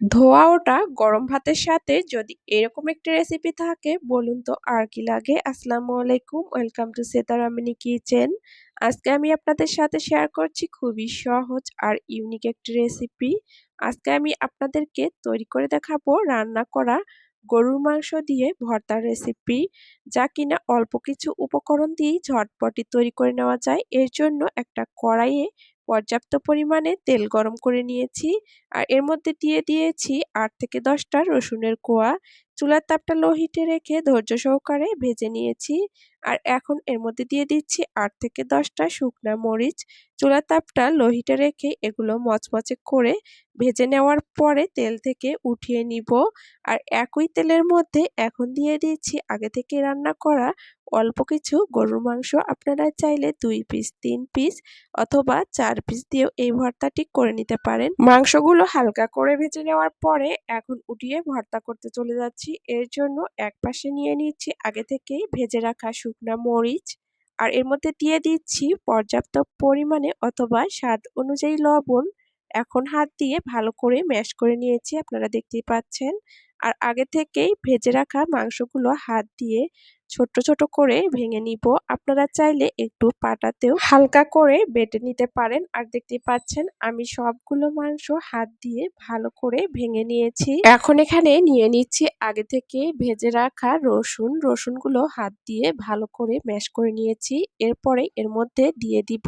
ধোয়া ওটা গরম ভাতের সাথে যদি এরকম একটা রেসিপি থাকে, বলুন তো আর কি লাগে। আসসালামু আলাইকুম ওয়েলকাম টু সেতারামিনী কিচেন আজকে আমি আপনাদের সাথে শেয়ার করছি খুবই সহজ আর ইউনিক একটি রেসিপি আজকে আমি আপনাদেরকে তৈরি করে দেখাবো রান্না করা গরুর মাংস দিয়ে ভর্তার রেসিপি যা কিনা অল্প কিছু উপকরণ দিয়েই ঝটপটি তৈরি করে নেওয়া যায়। এর জন্য একটা কড়াইয়ে পর্যাপ্ত পরিমাণে তেল গরম করে নিয়েছি আর এর মধ্যে দিয়ে দিয়েছি আট থেকে দশটা রসুনের কোয়া। চুলার তাপটা লো হিটে রেখে ধৈর্য সহকারে ভেজে নিয়েছি আর এখন এর মধ্যে দিয়ে দিচ্ছি আট থেকে দশটা শুকনা মরিচ। চুলার তাপটা লো হিটে রেখে এগুলো মচমচে করে ভেজে নেওয়ার পরে তেল থেকে উঠিয়ে নিব। আর একই তেলের মধ্যে এখন দিয়ে দিচ্ছি আগে থেকে রান্না করা অল্প কিছু গরুর মাংস। আপনারা চাইলে দুই পিস, তিন পিস অথবা চার পিস দিয়েও এই ভর্তাটি করে নিতে পারেন। মাংসগুলো হালকা করে ভেজে নেওয়ার পরে এখন উঠিয়ে ভর্তা করতে চলে যাচ্ছি। এর জন্য এক পাশে নিয়ে নিচ্ছি আগে থেকেই ভেজে রাখা শুকনা মরিচ। আর এর মধ্যে দিয়ে দিচ্ছি পর্যাপ্ত পরিমাণে অথবা স্বাদ অনুযায়ী লবণ। এখন হাত দিয়ে ভালো করে ম্যাশ করে নিয়েছি, আপনারা দেখতেই পাচ্ছেন। আর আগে থেকেই ভেজে রাখা মাংসগুলো হাত দিয়ে ছোট ছোট করে ভেঙে নিব। আপনারা চাইলে একটু পাটাতেও হালকা করে বেটে নিতে পারেন। আর দেখতে পাচ্ছেন, আমি সবগুলো মাংস হাত দিয়ে ভালো করে ভেঙে নিয়েছি। এখন এখানে নিয়ে নিচ্ছি আগে থেকে ভেজে রাখা রসুন। রসুনগুলো হাত দিয়ে ভালো করে ম্যাশ করে নিয়েছি। এরপরে এর মধ্যে দিয়ে দিব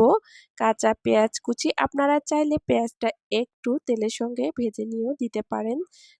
কাঁচা পেঁয়াজ কুচি। আপনারা চাইলে পেঁয়াজটা একটু তেলের সঙ্গে ভেজে নিয়েও দিতে পারেন।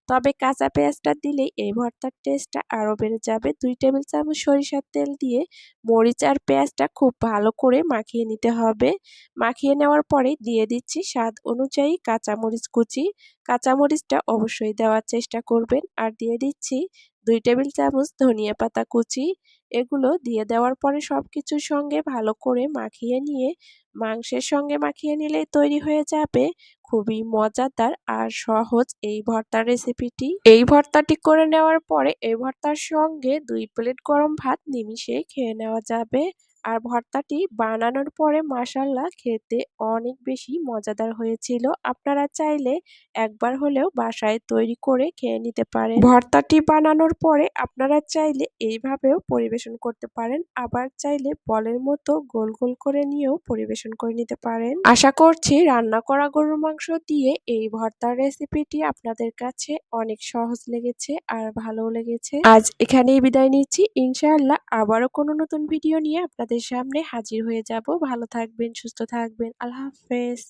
তবে কাঁচা পেঁয়াজটা দিলে এই ভর্তার টেস্টটা আরও বেড়ে যাবে। দুই টেবিল চামচ সরিষার তেল দিয়ে মরিচ আর পেঁয়াজটা খুব ভালো করে মাখিয়ে নিতে হবে। মাখিয়ে নেওয়ার পরে দিয়ে দিচ্ছি স্বাদ অনুযায়ী কাঁচামরিচ কুচি। কাঁচামরিচটা অবশ্যই দেওয়ার চেষ্টা করবেন। আর দিয়ে দিচ্ছি দুই টেবিল চামচ ধনিয়া পাতা কুচি, এগুলো দিয়ে দেওয়ার পরে সব কিছুর সঙ্গে ভালো করে মাখিয়ে নিয়ে, মাংসের সঙ্গে মাখিয়ে নিলেই তৈরি হয়ে যাবে খুবই মজাদার আর সহজ এই ভর্তার রেসিপিটি। এই ভর্তাটি করে নেওয়ার পরে এই ভর্তার সঙ্গে দুই প্লেট গরম ভাত নিমিশে খেয়ে নেওয়া যাবে। আর ভর্তাটি বানানোর পরে মাসাল্লা খেতে অনেক বেশি মজাদার হয়েছিল। আপনারা চাইলে একবার হলেও বাসায় তৈরি করে খেয়ে নিতে পারেন। ভর্তাটি বানানোর পরে আপনারা চাইলে এইভাবেও পরিবেশন করতে পারেন। আবার চাইলে বলের মতো গোল গোল করে নিয়েও পরিবেশন করে নিতে পারেন। আশা করছি রান্না করা গরুর মাংস দিয়ে এই ভর্তার রেসিপিটি আপনাদের কাছে অনেক সহজ লেগেছে আর ভালো লেগেছে। আজ এখানেই বিদায় নিচ্ছি। ইনশাআল্লাহ আবারও কোনো নতুন ভিডিও নিয়ে আপনাদের সামনে হাজির হয়ে যাব। ভালো থাকবেন সুস্থ থাকবেন। আল্লাহ হাফেজ।